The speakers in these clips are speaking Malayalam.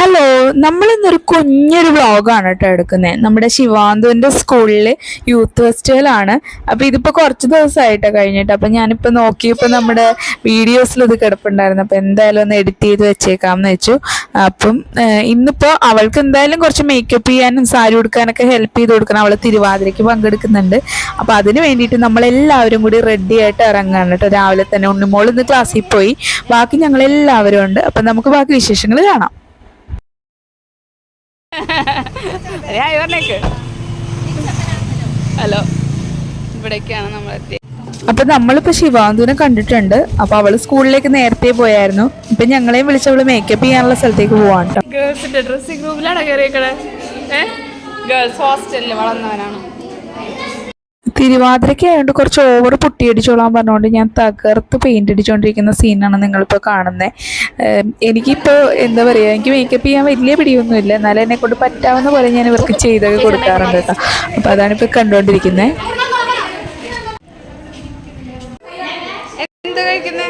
ഹലോ നമ്മൾ ഇന്നൊരു കുഞ്ഞൊരു വ്ളോഗാണ് കേട്ടോ എടുക്കുന്നത് നമ്മുടെ ശിവാന്തുവിന്റെ സ്കൂളിൽ യൂത്ത് ഫെസ്റ്റിവലാണ് അപ്പോൾ ഇതിപ്പോൾ കുറച്ച് ദിവസമായിട്ടോ കഴിഞ്ഞിട്ട്. അപ്പം ഞാനിപ്പോൾ നോക്കിയപ്പോൾ നമ്മുടെ വീഡിയോസിൽ ഇത് കിടപ്പുണ്ടായിരുന്നു. അപ്പോൾ എന്തായാലും ഒന്ന് എഡിറ്റ് ചെയ്ത് വെച്ചേക്കാമെന്ന് വെച്ചു. അപ്പം ഇന്നിപ്പോൾ അവൾക്ക് എന്തായാലും കുറച്ച് മേക്കപ്പ് ചെയ്യാനും സാരി ഉടുക്കാനൊക്കെ ഹെൽപ്പ് ചെയ്ത് കൊടുക്കണം. അവൾ തിരുവാതിരയ്ക്ക് പങ്കെടുക്കുന്നുണ്ട്. അപ്പോൾ അതിന് വേണ്ടിയിട്ട് നമ്മളെല്ലാവരും കൂടി റെഡി ആയിട്ട് ഇറങ്ങാണ് കേട്ടോ. രാവിലെ തന്നെ ഉണ്ണിമോൾ ഇന്ന് ക്ലാസ്സിൽ പോയി. ബാക്കി ഞങ്ങളെല്ലാവരും ഉണ്ട്. അപ്പം നമുക്ക് ബാക്കി വിശേഷങ്ങൾ കാണാം. ഹായ് പറഞ്ഞേക്ക്. ഹലോ. ഇവിടേക്കാണ് നമ്മൾ എത്തിയത് അപ്പൊ നമ്മളിപ്പോ ശിവാന്തുവിനെ കണ്ടിട്ടുണ്ട്. അപ്പൊ അവൾ സ്കൂളിലേക്ക് നേരത്തെ പോയായിരുന്നു. ഇപ്പൊ ഞങ്ങളെയും വിളിച്ച് അവൾ മേക്കപ്പ് ചെയ്യാനുള്ള സ്ഥലത്തേക്ക് പോവാട്ടോ ഗേൾസിന്റെ ഡ്രസ്സിംഗ് റൂമിലാണ് കയറിയേക്കണേ ഗേൾസ് ഹോസ്റ്റലിൽ വളർന്നവനാണ്. തിരുവാതിരയ്ക്ക് ആയതുകൊണ്ട് കുറച്ച് ഓവർ പൊട്ടിയടിച്ചോളാൻ പറഞ്ഞുകൊണ്ട് ഞാൻ തകർത്ത് പെയിന്റ് അടിച്ചുകൊണ്ടിരിക്കുന്ന സീനാണ് നിങ്ങളിപ്പോൾ കാണുന്നത് എനിക്കിപ്പോൾ എന്താ പറയുക എനിക്ക് മേക്കപ്പ് ചെയ്യാൻ വലിയ പിടിയൊന്നുമില്ല. എന്നാലും എന്നെ കൊണ്ട് പറ്റാവുന്ന പോലെ ഞാൻ ഇവർക്ക് ചെയ്തൊക്കെ കൊടുക്കാറുണ്ട് കേട്ടോ. അപ്പോൾ അതാണ് ഇപ്പോൾ കണ്ടുകൊണ്ടിരിക്കുന്നത് എന്ത് കഴിക്കുന്നേ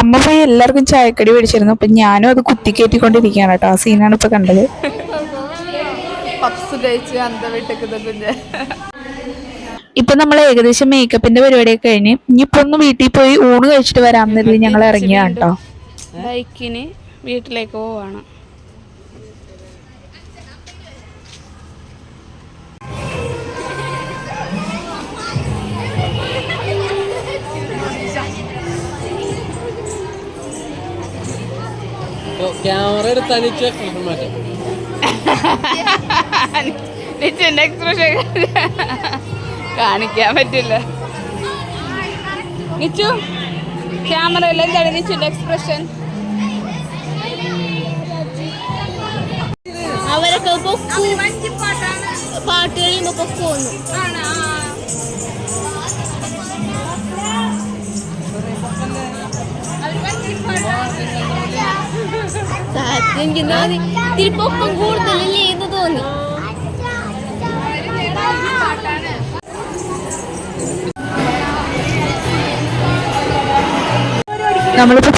അമ്മ പോയി എല്ലാവർക്കും ചായക്കടി മേടിച്ചിരുന്നു. അപ്പം ഞാനും അത് കുത്തിക്കയറ്റിക്കൊണ്ടിരിക്കുകയാണ് കേട്ടോ. ആ സീനാണ് ഇപ്പൊ കണ്ടത്. പപ്സ് കഴിച്ച് ഇപ്പൊ നമ്മൾ ഏകദേശം മേക്കപ്പിന്റെ പരിപാടി പരിപാടിയൊക്കെ കഴിഞ്ഞ് ഇനിയിപ്പോ ഒന്ന് വീട്ടിൽ പോയി ഊണ് കഴിച്ചിട്ട് വരാമെന്ന് കരുതി ഞങ്ങൾ ഇറങ്ങിയാണ് കേട്ടോ. ബൈക്കിന് വീട്ടിലേക്ക് പോവാണ്. ക്യാമറ എടുത്ത് അനിച്ച് വെക്കണം മാറ്റാം. നിച്ചന്റെ എക്സ്പ്രഷൻ കാണിക്കാൻ പറ്റില്ല. നിച്ചു ക്യാമറ ക്യാമറയിൽ എന്താണ് നിച്ചുന്റെ എക്സ്പ്രഷൻ അവരൊക്കെ പാട്ട് കഴിയുമ്പോ പൊക്കോന്നു എനിക്ക് തോന്നി ഇത്തിരി കൂടുതലല്ലേ എന്ന് തോന്നി.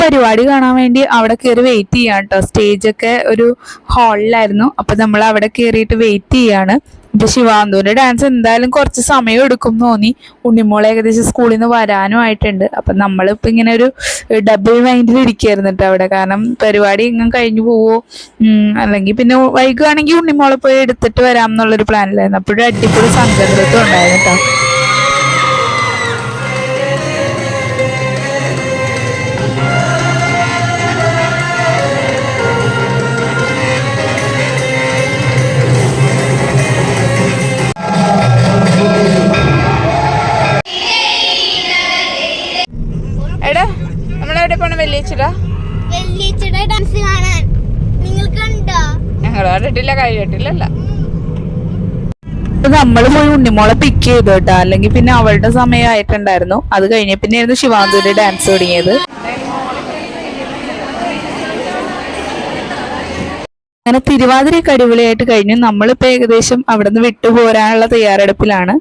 പരിപാടി കാണാൻ വേണ്ടി അവിടെ കയറി വെയിറ്റ് ചെയ്യാട്ടോ. സ്റ്റേജ് ഒക്കെ ഒരു ഹാളിലായിരുന്നു അപ്പൊ നമ്മൾ അവിടെ കയറിയിട്ട് വെയിറ്റ് ചെയ്യാണ്. ഇപ്പൊ ശിവാന്തുവിന്റെ ഡാൻസ് എന്തായാലും കുറച്ച് സമയം എടുക്കും തോന്നി. ഉണ്ണിമോൾ ഏകദേശം സ്കൂളിൽ നിന്ന് വരാനും ആയിട്ടുണ്ട്. അപ്പൊ നമ്മളിപ്പോ ഇങ്ങനെ ഒരു ഡബിൾ മൈൻഡിൽ ഇരിക്കായിരുന്നു കേട്ടോ അവിടെ. കാരണം പരിപാടി ഇങ്ങനെ കഴിഞ്ഞു പോവോ? അല്ലെങ്കിൽ പിന്നെ വൈകുകയാണെങ്കിൽ ഉണ്ണിമോളെ പോയി എടുത്തിട്ട് വരാം എന്നുള്ളൊരു പ്ലാനിലായിരുന്നു അപ്പോഴും അടിപൊളി സംഘടനത്വം ഉണ്ടായിരുന്നു കേട്ടോ വെള്ളിച്ചയുടെ ഡാൻസ് കാണാൻ. നിങ്ങൾ കണ്ടോ? ഞങ്ങൾ കണ്ടിട്ടില്ല കഴിയട്ടില്ലല്ല നമ്മൾ പോയി ഉണ്ണിമോളെ പിക്ക് ചെയ്തു കേട്ടോ. അല്ലെങ്കിൽ പിന്നെ അവളുടെ സമയമായിട്ടുണ്ടായിരുന്നു. അത് കഴിഞ്ഞ പിന്നെയായിരുന്നു ശിവാന്തുവിന്റെ ഡാൻസ് തുടങ്ങിയത്. അങ്ങനെ തിരുവാതിരയൊക്കെ അടിപൊളിയായിട്ട് കഴിഞ്ഞു നമ്മളിപ്പോ ഏകദേശം അവിടെ നിന്ന് വിട്ടുപോരാനുള്ള തയ്യാറെടുപ്പിലാണ്.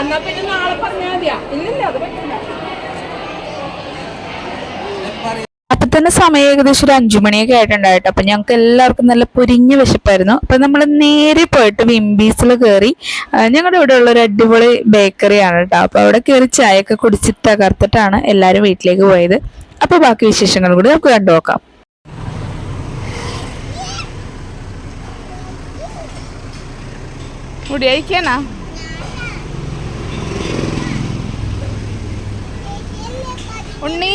എന്നാ പിന്നെ നാളെ പറഞ്ഞാൽ മതിയാ. ഇല്ലില്ല അത് പറ്റില്ല അപ്പൊ തന്നെ സമയം ഏകദേശം ഒരു അഞ്ചു മണിയൊക്കെ ആയിട്ടുണ്ടായിട്ട്. അപ്പൊ ഞങ്ങൾക്ക് എല്ലാവർക്കും നല്ല പൊരിഞ്ഞ വിശപ്പായിരുന്നു. അപ്പൊ നമ്മൾ നേരെ പോയിട്ട് വിംബീസിൽ കയറി ഞങ്ങളുടെ ഇവിടെ ഉള്ള ഒരു അടിപൊളി ബേക്കറിയാണ് കേട്ടോ അപ്പൊ അവിടെ കയറി ചായയൊക്കെ കുടിച്ച് തകർത്തിട്ടാണ് എല്ലാവരും വീട്ടിലേക്ക് പോയത്. അപ്പൊ ബാക്കി വിശേഷങ്ങൾ കൂടി നമുക്ക് കണ്ടു നോക്കാം. മുടി അയക്കാനാ ഉണ്ണി.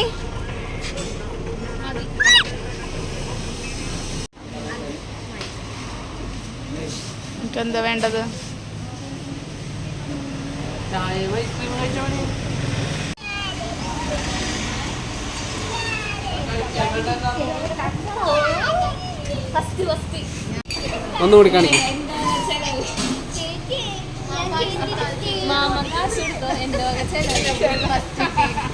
എന്താ വേണ്ടത്? ഒന്നുകൂടി കാണിക്കും. മാമ കാശ് കൊടുത്തോ? എന്റെ വക ചെലവ്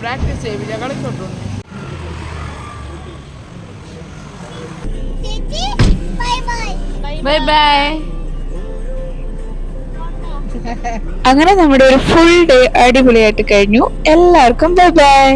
നിന്നെ പ്രാക്ടീസ് ചെയ്യില്ല കളിച്ചോട്ടു ബൈ ബൈ. അങ്ങനെ നമ്മുടെ ഒരു ഫുൾ ഡേ അടിപൊളിയായിട്ട് കഴിഞ്ഞു. എല്ലാവർക്കും ബൈ ബൈ.